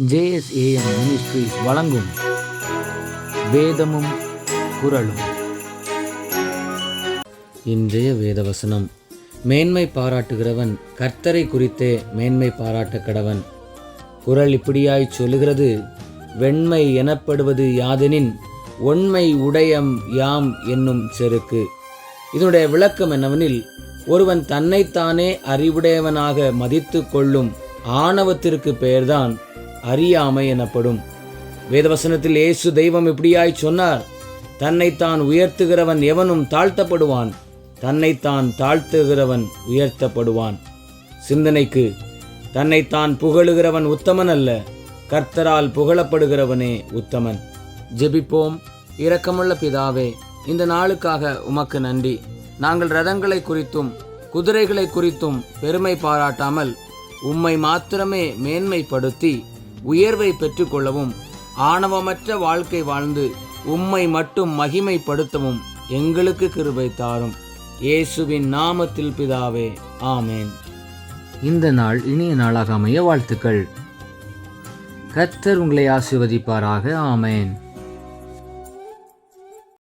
JSAM ministries வழங்கும் வேதமும் குரலும் இன்றைய வேதவசனம். மேன்மை பாராட்டுகிறவன் கர்த்தரை குறித்தே மேன்மை பாராட்ட கடவன். குரல் இப்படியாய் சொல்லுகிறது வெண்மை எனப்படுவது யாதெனின் ஒண்மை உடையம் யாம் என்னும் செருக்கு. இதனுடைய விளக்கம் என்னவெனில் ஒருவன் தன்னைத்தானே அறிவுடையவனாக மதித்து கொள்ளும் ஆணவத்திற்கு பெயர்தான் அறியாமை எனப்படும். வேதவசனத்தில் இயேசு தெய்வம் இப்படியாய் சொன்னார். தன்னைத்தான் உயர்த்துகிறவன் எவனும் தாழ்த்தப்படுவான். தன்னைத்தான் தாழ்த்துகிறவன் உயர்த்தப்படுவான். சிந்தனைக்கு தன்னைத்தான் புகழுகிறவன் உத்தமன் அல்ல கர்த்தரால் புகழப்படுகிறவனே உத்தமன். ஜெபிப்போம். இரக்கமுள்ள பிதாவே இந்த நாளுக்காக உமக்கு நன்றி. நாங்கள் ரதங்களை குறித்தும் குதிரைகளை குறித்தும் பெருமை பாராட்டாமல் உம்மை மாத்திரமே மேன்மைப்படுத்தி உயர்வை பெற்றுக்கொள்ளவும் ஆணவமற்ற வாழ்க்கை வாழ்ந்து உம்மை மட்டும் மகிமைப்படுத்தவும் எங்களுக்கு கிருபை தாரும். இயேசுவின் நாமத்தில் பிதாவே ஆமேன். இந்த நாள் இனிய நாளாக அமைய வாழ்த்துக்கள். கர்த்தர் உங்களை ஆசிர்வதிப்பாராக ஆமேன்.